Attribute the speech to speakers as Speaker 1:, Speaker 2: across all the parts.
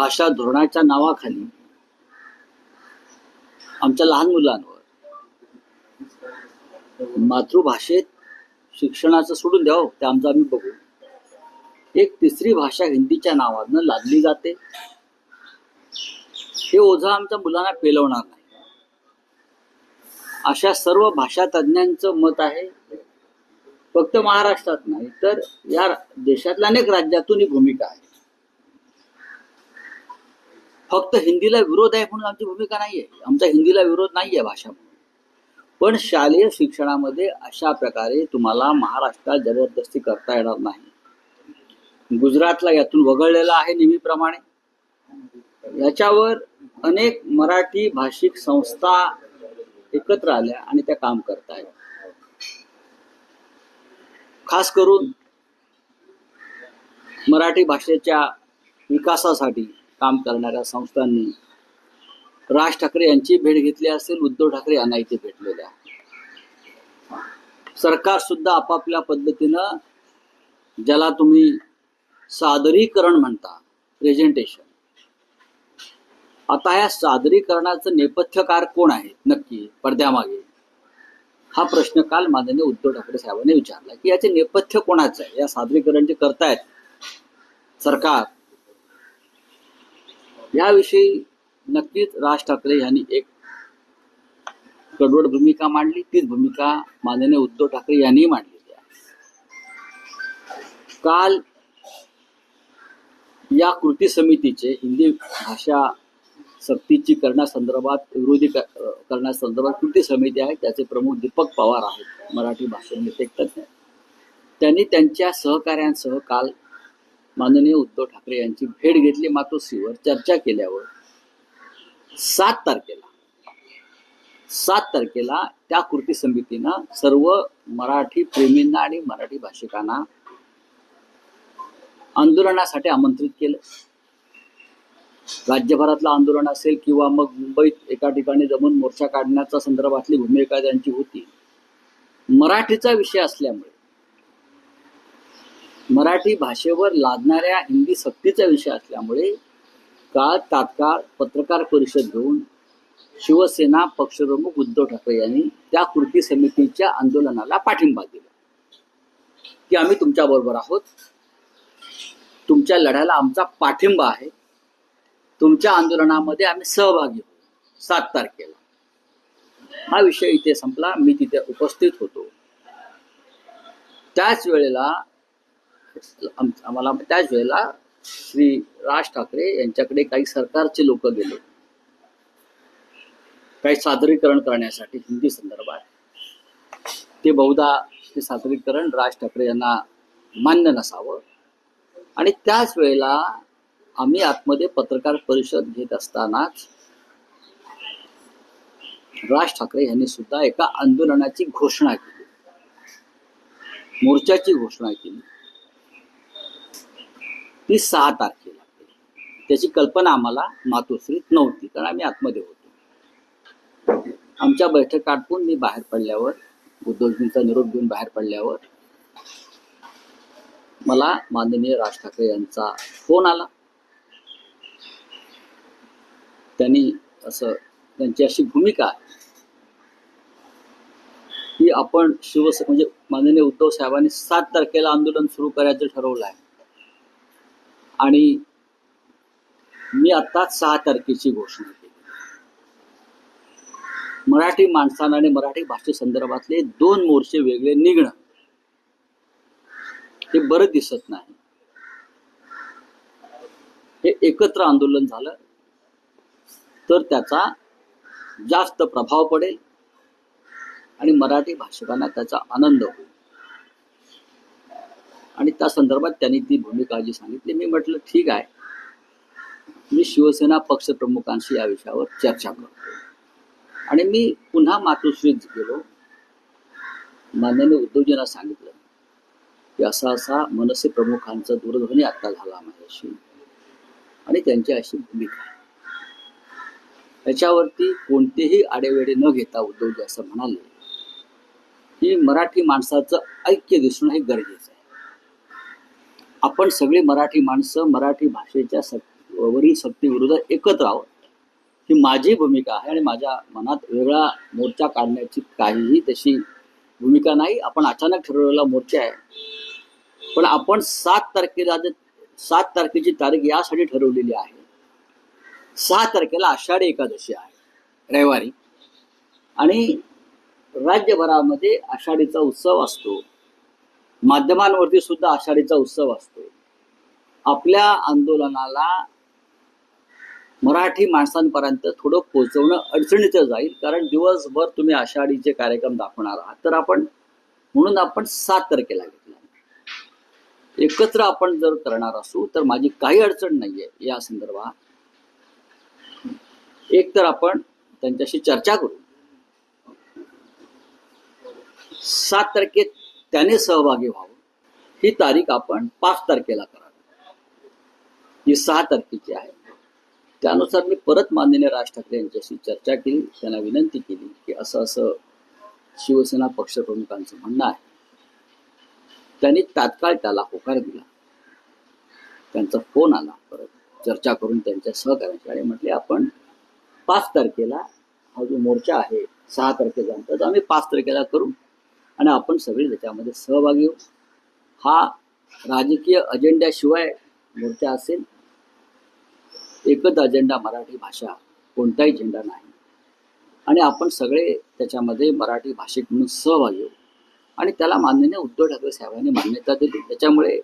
Speaker 1: भाषा धोरणाच्या नावाखाली आमच्या लहान मुलांवर मातृभाषेत शिक्षणाचं सोडून द्यावं हो, ते आमचं आम्ही बघू. एक तिसरी भाषा हिंदीच्या नावानं लादली जाते. हे ओझं आमच्या मुलांना पेलवणार नाही. अशा सर्व भाषा तज्ज्ञांचं मत आहे. फक्त महाराष्ट्रात नाही तर या देशातल्या अनेक राज्यातून ही भूमिका आहे. फक्त हिंदीला विरोध आहे म्हणून आमची भूमिका नाहीये. आमचा हिंदीला विरोध नाहीये भाषा म्हणून पण शालेय शिक्षणामध्ये अशा प्रकारे तुम्हाला महाराष्ट्रात जबरदस्ती करता येणार नाही. गुजरातला यातून वगळलेला आहे नेहमीप्रमाणे. याच्यावर अनेक मराठी भाषिक संस्था एकत्र आल्या आणि त्या काम करतायत खास करून मराठी भाषेच्या विकासासाठी काम करणाऱ्या संस्थांनी राज ठाकरे यांची भेट घेतली असेल उद्धव ठाकरे यांना इथे भेटलेल्या. सरकार सुद्धा आपापल्या पद्धतीनं ज्याला तुम्ही सादरीकरण म्हणता प्रेझेंटेशन आता या सादरीकरणाचं नेपथ्यकार कोण आहे नक्की पडद्यामागे. हा प्रश्न काल माननीय उद्धव ठाकरे साहेबांनी विचारला की याचे नेपथ्य कोणाचं आहे? या सादरीकरण जे करतायत सरकार. याविषयी नक्कीच राज ठाकरे यांनी एक कडवड भूमिका मांडली. तीच भूमिका माननीय उद्धव ठाकरे यांनी मांडलेली आहे. काल या कृती समितीचे हिंदी भाषा सक्तीची करण्यासंदर्भात विरोधी करण्यासंदर्भात कृती समिती आहे. त्याचे प्रमुख दीपक पवार आहेत. मराठी भाषेमध्ये एक तज्ज्ञ त्यांनी त्यांच्या सहकाऱ्यांसह काल माननीय उद्धव ठाकरे यांची भेट घेतली. मातोश्रीवर चर्चा केल्यावर सात तारखेला सात तारखेला त्या कृती समितीनं सर्व मराठी प्रेमींना आणि मराठी भाषिकांना आंदोलनासाठी आमंत्रित केलं. राज्यभरातलं आंदोलन असेल किंवा मग मुंबईत एका ठिकाणी जमून मोर्चा काढण्याच्या संदर्भातली भूमिका त्यांची होती मराठीचा विषय असल्यामुळे मराठी भाषेवर लादणाऱ्या हिंदी सक्तीचा विषय असल्यामुळे काळ तात्काळ पत्रकार परिषद घेऊन शिवसेना पक्षप्रमुख उद्धव ठाकरे यांनी त्या कृती समितीच्या आंदोलनाला पाठिंबा दिला. की आम्ही तुमच्याबरोबर आहोत. तुमच्या लढ्याला आमचा पाठिंबा आहे. तुमच्या आंदोलनामध्ये आम्ही सहभागी होतो सात तारखेला. हा विषय इथे संपला. मी तिथे उपस्थित होतो. त्याच वेळेला आम्हाला त्याच वेळेला श्री राज ठाकरे यांच्याकडे काही सरकारचे लोक गेले. काही सादरीकरण करण्यासाठी हिंदी संदर्भात. ते बहुधा ते सादरीकरण राज ठाकरे यांना मान्य नसावं. आणि त्याच वेळेला आम्ही आतमध्ये पत्रकार परिषद घेत असतानाच राज ठाकरे यांनी सुद्धा एका आंदोलनाची घोषणा केली. मोर्चाची घोषणा केली. ती सहा तारखेला त्याची कल्पना आम्हाला मातोश्रीत नव्हती कारण आम्ही आतमध्ये होतो. आमच्या बैठक आटपून मी बाहेर पडल्यावर उद्धवजींचा निरोप घेऊन बाहेर पडल्यावर मला माननीय राज ठाकरे यांचा फोन आला. त्यांनी असं त्यांची अशी भूमिका की आपण शिवसेना म्हणजे माननीय उद्धव साहेबांनी सात तारखेला आंदोलन सुरू करायचं ठरवलं आहे. आणि मी आत्ताच सहा तारखेची घोषणा केली. मराठी माणसानं आणि मराठी भाषेसंदर्भातले दोन मोर्चे वेगळे निघणं हे बरं दिसत नाही. हे एकत्र आंदोलन झालं तर त्याचा जास्त प्रभाव पडेल आणि मराठी भाषिकांना त्याचा आनंद होईल. आणि त्या संदर्भात त्यांनी ती भूमिका जी सांगितली मी म्हटलं ठीक आहे. मी शिवसेना पक्षप्रमुखांशी या विषयावर चर्चा करतो. आणि मी पुन्हा मातोश्रीत गेलो. माननीय उद्धवजींना सांगितलं की असा असा मनसे प्रमुखांचा दूरध्वनी आत्ता झाला माझ्याशी आणि त्यांची अशी भूमिका आहे. त्याच्यावरती कोणतेही आडेवेडे न घेता उद्धवजी असं म्हणाले की मराठी माणसाचं ऐक्य दिसणं हे गरजेचं आहे. आपण सगळे मराठी माणसं मराठी भाषेच्या सक वरील सक्तीविरुद्ध एकत्र आहोत. ही माझी भूमिका आहे आणि माझ्या मनात वेगळा मोर्चा काढण्याची काहीही तशी भूमिका नाही. आपण अचानक ठरवलेला मोर्चा आहे. पण आपण सात तारखेला जे सात तारखेची तारीख यासाठी ठरवलेली आहे. सहा तारखेला आषाढी एकादशी आहे रविवारी. आणि राज्यभरामध्ये आषाढीचा उत्सव असतो. माध्यमांवरती सुद्धा आषाढीचा उत्सव असतो. आपल्या आंदोलनाला मराठी माणसांपर्यंत थोडं पोहोचवणं अडचणीचं जाईल कारण दिवसभर तुम्ही आषाढीचे कार्यक्रम दाखवणार आहात. तर आपण म्हणून आपण सात तारखेला घेतला. एकत्र आपण जर करणार असू तर माझी काही अडचण नाहीये या संदर्भात. एक तर आपण त्यांच्याशी चर्चा करू. सात तारखेत त्याने सहभागी व्हावं. ही तारीख आपण पाच तारखेला करावी. ही सहा तारखेची आहे. त्यानुसार मी परत माननीय राज ठाकरे यांच्याशी चर्चा केली. त्यांना विनंती केली की असं असं शिवसेना पक्षप्रमुखांचं म्हणणं आहे. त्यांनी तात्काळ त्याला होकार दिला. त्यांचा फोन आला. परत चर्चा करून त्यांच्या सहकार्याची आणि म्हटले आपण पाच तारखेला हा जो मोर्चा आहे सहा तारखेचा आम्ही पाच तारखेला करू. आणि आपण सगळे त्याच्यामध्ये सहभागी होऊ. हा राजकीय अजेंड्याशिवाय मूर्त्या असेल. एकच अजेंडा मराठी भाषा कोणताही झेंडा नाही. आणि आपण सगळे त्याच्यामध्ये मराठी भाषिक म्हणून सहभागी होऊ. आणि त्याला माननीय उद्धव ठाकरे साहेबांनी मान्यता दिली. त्याच्यामुळे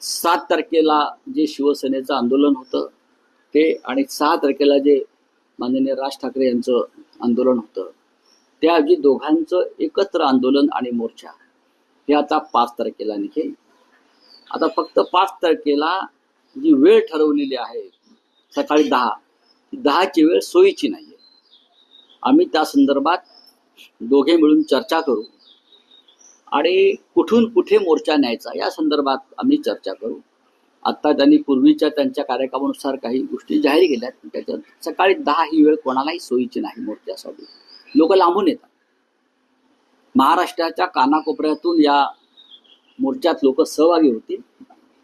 Speaker 1: सात तारखेला जे शिवसेनेचं आंदोलन होतं ते आणि सहा तारखेला जे माननीय राज ठाकरे यांचं आंदोलन होतं त्याऐवजी दोघांचं एकत्र आंदोलन आणि मोर्चा. हे आता पाच तारखेला निघेल. आता फक्त पाच तारखेला जी वेळ ठरवलेली आहे सकाळी दहा दहाची वेळ सोयीची नाही आहे आम्ही त्या संदर्भात दोघे मिळून चर्चा करू. आणि कुठून कुठे मोर्चा न्यायचा या संदर्भात आम्ही चर्चा करू. आत्ता त्यांनी पूर्वीच्या त्यांच्या कार्यक्रमानुसार काही गोष्टी जाहीर केल्या त्याच्यात सकाळी दहा ही वेळ कोणालाही सोयीची नाही मोर्चासाठी. लोक लांबून येतात. महाराष्ट्राच्या कानाकोपऱ्यातून या मोर्चात लोक सहभागी होतील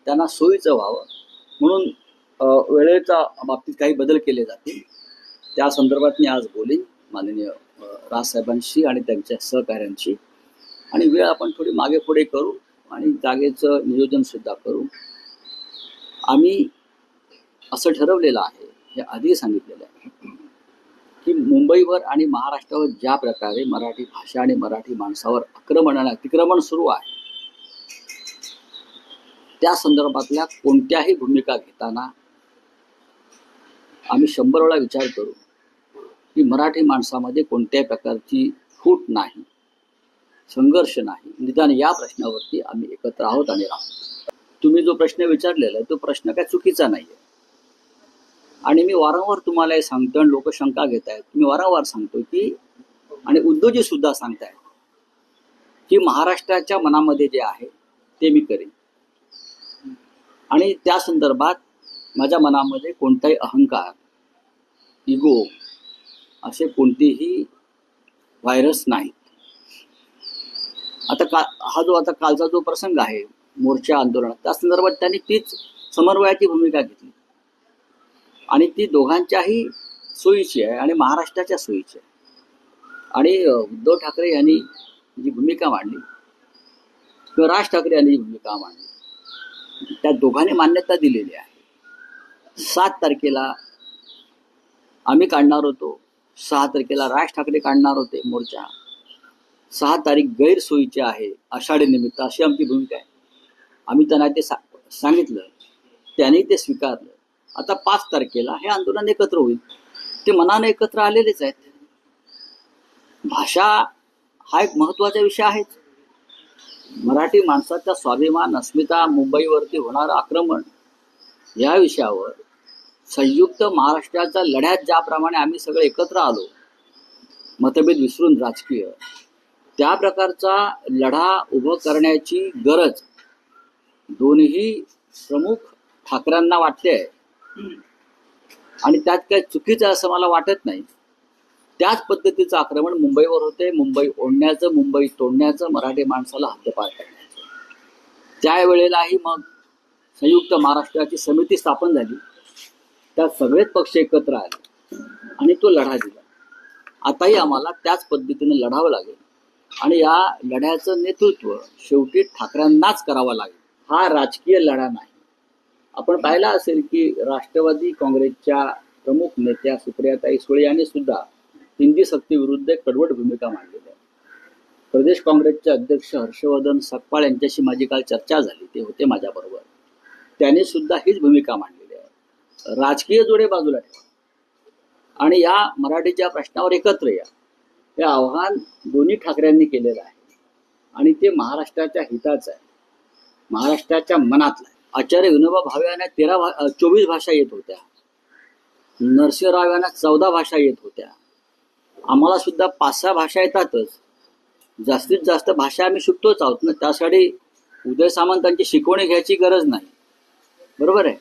Speaker 1: त्यांना सोयीचं व्हावं म्हणून वेळेच्या बाबतीत काही बदल केले जातील. त्या संदर्भात मी आज बोलीन माननीय राजसाहेबांशी आणि त्यांच्या सहकाऱ्यांशी. आणि वेळ आपण थोडी मागे पुढे करू आणि जागेचं नियोजन सुद्धा करू. आम्ही असं ठरवलेलं आहे हे आधी सांगितलेलं आहे. की मुंबईवर आणि महाराष्ट्रावर ज्या प्रकारे मराठी भाषा आणि मराठी माणसावर आक्रमण आणि अतिक्रमण सुरू आहे त्या संदर्भातल्या कोणत्याही भूमिका घेताना आम्ही शंभर वेळा विचार करू की मराठी माणसामध्ये कोणत्याही प्रकारची फूट नाही संघर्ष नाही. निदान या प्रश्नावरती आम्ही एकत्र आहोत आणि राहतो तुम्ही जो प्रश्न विचारलेला आहे तो प्रश्न काय चुकीचा नाही आहे आणि मी वारंवार तुम्हाला हे सांगतो आणि लोक शंका घेत आहेत मी वारंवार सांगतो की आणि उद्योजी सुद्धा सांगतायत की महाराष्ट्राच्या मनामध्ये जे आहे ते मी करेन. आणि त्या संदर्भात माझ्या मनामध्ये कोणताही अहंकार इगो असे कोणतेही व्हायरस नाहीत. आता का हा जो आता कालचा जो प्रसंग आहे मोर्चा आंदोलन त्या संदर्भात त्यांनी तीच समन्वयाची भूमिका घेतली. आणि ती दोघांच्याही सोयीची आहे आणि महाराष्ट्राच्या सोयीची आहे. आणि उद्धव ठाकरे यांनी जी भूमिका मांडली किंवा राज ठाकरे यांनी जी भूमिका मांडली त्या दोघांनी मान्यता दिलेली आहे. सात तारखेला आम्ही काढणार होतो सहा तारखेला राज ठाकरे काढणार होते मोर्चा सहा तारीख गैरसोयीची आहे आषाढी निमित्त अशी आमची भूमिका आहे. आम्ही त्यांना ते सा सांगितलं त्यांनी ते स्वीकारलं. आता पाच तारखेला हे आंदोलन एकत्र होईल. ते मनाने एकत्र आलेलेच आहेत. भाषा हा एक महत्त्वाचा विषय आहेच मराठी माणसाचा स्वाभिमान अस्मिता मुंबईवरती होणारं आक्रमण या विषयावर संयुक्त महाराष्ट्राच्या लढ्यात ज्याप्रमाणे आम्ही सगळे एकत्र आलो मतभेद विसरून राजकीय त्या प्रकारचा लढा उभं करण्याची गरज दोन्ही प्रमुख ठाकरेंना वाटते आहे. आणि त्यात काही चुकीचं आहे असं मला वाटत नाही. त्याच पद्धतीचं आक्रमण मुंबईवर होते. मुंबई ओढण्याचं मुंबई तोडण्याचं मराठी माणसाला हद्दपार करण्याचं. त्यावेळेलाही मग संयुक्त महाराष्ट्राची समिती स्थापन झाली. त्यात सगळेच पक्ष एकत्र आले आणि तो लढा दिला. आताही आम्हाला त्याच पद्धतीने लढावं लागेल. आणि या लढ्याचं नेतृत्व शेवटी ठाकरेंनाच करावं लागेल. हा राजकीय लढा नाही. आपण पाहिला असेल की राष्ट्रवादी काँग्रेसच्या प्रमुख नेत्या सुप्रियाताई सुळे यांनी सुद्धा हिंदी सक्तीविरुद्ध कडवट भूमिका मांडलेली आहे. प्रदेश काँग्रेसचे अध्यक्ष हर्षवर्धन सकपाळ यांच्याशी माझी काल चर्चा झाली ते होते माझ्याबरोबर. त्याने सुद्धा हीच भूमिका मांडलेली आहे. राजकीय जोडे बाजूला ठेवा. आणि या मराठीच्या प्रश्नावर एकत्र या. हे आव्हान दोन्ही ठाकरेंनी केलेलं आहे. आणि ते महाराष्ट्राच्या हिताचं आहे. महाराष्ट्राच्या मनातलं आहे. आचार्य विनोबा भावे यांना तेरा भा चोवीस भाषा येत होत्या. नरसिंहराव यांना चौदा भाषा येत होत्या. आम्हाला सुद्धा पाच सहा भाषा येतातच. जास्तीत जास्त भाषा आम्ही शिकतोच आहोत ना. त्यासाठी उदय सामंतांची शिकवणी घ्यायची गरज नाही. बरोबर आहे?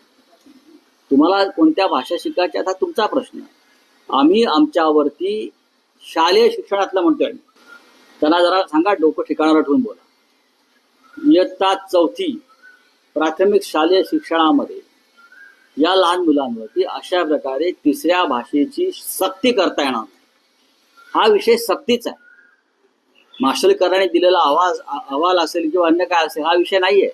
Speaker 1: तुम्हाला कोणत्या भाषा शिकायच्या हा तुमचा प्रश्न आम्ही आमच्यावरती शालेय शिक्षणातलं म्हणतोय त्यांना जरा सांगा डोकं ठिकाणावर ठेवून बोला. इयत्ता चौथी. प्राथमिक शालेय शिक्षणामध्ये या लहान मुलांवरती अशा प्रकारे तिसऱ्या भाषेची सक्ती करता येणार हा विषय सक्तीचा आहे. माशेलकरांनी दिलेला आवाज अहवाल असेल किंवा अन्य काय असेल हा विषय नाहीये.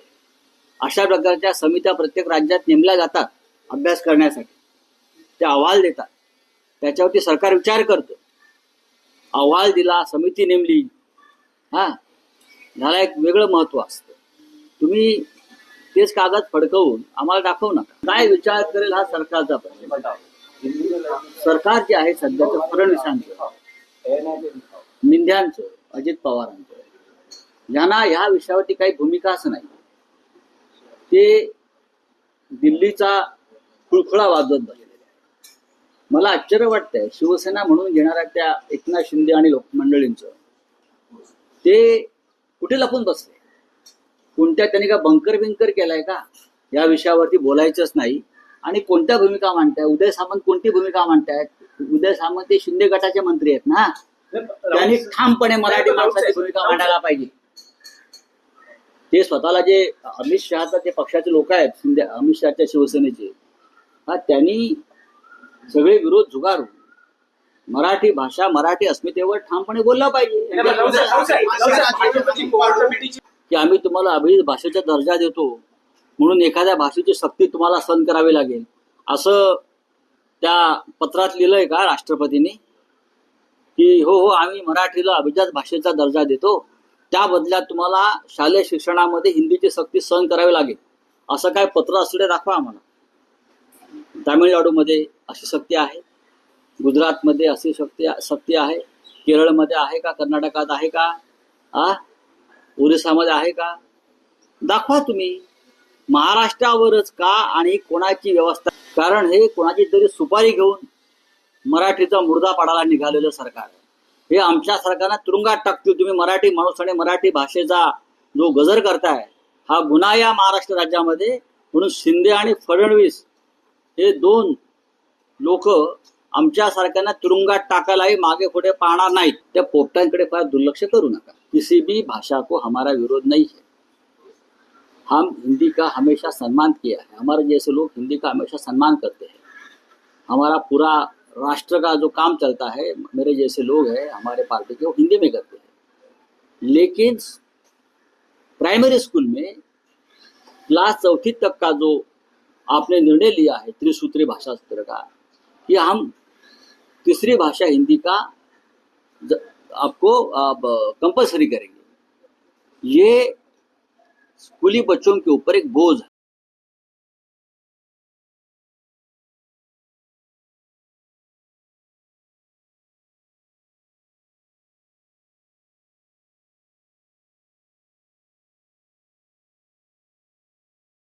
Speaker 1: अशा प्रकारच्या समित्या प्रत्येक राज्यात नेमल्या जातात अभ्यास करण्यासाठी. ते अहवाल देतात. त्याच्यावरती सरकार विचार करतो. अहवाल दिला समिती नेमली. हा ह्याला एक वेगळं महत्त्व असतं. तुम्ही तेच कागद फडकवून आम्हाला दाखवू नका. काय विचार करेल हा सरकारचा प्रश्न. सरकार जे आहे सध्याचं फडणवीसांचं मिंध्यांचं अजित पवारांचं यांना ह्या विषयावरती काही भूमिकाच नाही. ते दिल्लीचा खुळखुळा वाजवत बसलेले मला आश्चर्य वाटतंय शिवसेना म्हणून घेणाऱ्या त्या एकनाथ शिंदे आणि लोकमंडळींचं ते कुठे लपून बसले? कोणत्या त्यांनी का बंकर बिंकर केलाय का? या विषयावरती बोलायचंच नाही. आणि कोणत्या भूमिका मांडताय? उदय सामंत कोणती भूमिका मांडतायत? उदय सामंत हे शिंदे गटाचे मंत्री आहेत ना? त्यांनी ठामपणे मराठी माणसाची भूमिका मांडायला पाहिजे. ते स्वतःला जे अमित शहाचा ते पक्षाचे लोक आहेत शिंदे अमित शहाच्या शिवसेनेचे हा त्यांनी सगळे विरोध झुगारून मराठी भाषा मराठी अस्मितेवर ठामपणे बोलला पाहिजे. की आम्ही तुम्हाला अभिजित भाषेचा दर्जा देतो म्हणून एखाद्या भाषेची सक्ती तुम्हाला सहन करावी लागेल. असं त्या पत्रात लिहिलंय का राष्ट्रपतींनी? की हो हो आम्ही मराठीला अभिजात भाषेचा दर्जा देतो. त्या बदल्यात तुम्हाला शालेय शिक्षणामध्ये हिंदीची सक्ती सहन करावी लागेल. असं काय पत्र असले दाखवा आम्हाला. तामिळनाडूमध्ये अशी सक्ती आहे. गुजरातमध्ये अशी शक्ती सक्ती आहे. केरळमध्ये आहे का? कर्नाटकात आहे का? आ? ओरिसामध्ये आहे का? दाखवा तुम्ही. महाराष्ट्रावरच का आणि कोणाची व्यवस्था? कारण हे कोणाची तरी सुपारी घेऊन मराठीचा मुर्दा पाडायला निघालेलं सरकार. हे आमच्या सरकारनं तुरुंगात टाकतील तुम्ही. मराठी माणूस आणि मराठी भाषेचा जो गजर करताय हा गुन्हा या महाराष्ट्र राज्यामध्ये. म्हणून शिंदे आणि फडणवीस हे दोन लोक आमच्या सरकारनं तुरुंगात टाकायलाही मागे पुढे पाहणार नाहीत. त्या पोपटांकडे फार दुर्लक्ष करू नका. किसी भी भाषा को हमारा विरोध नहीं है। हम हिंदी का हमेशा सम्मान किया है। हमारे जैसे लोग हिंदी का हमेशा सम्मान करते हैं। हमारा पूरा राष्ट्र का जो काम चलता है, मेरे जैसे लोग हैं, हमारे पार्टी के, वो हिंदी में करते हैं। लेकिन प्राइमरी स्कूल में क्लास चौथी तक का जो आपने निर्णय लिया है, त्रिसूत्री भाषा सूत्र का, कि हम तीसरी भाषा हिंदी का आपको आप कंपलसरी करेंगे। ये स्कूली बच्चों के ऊपर एक बोझ है।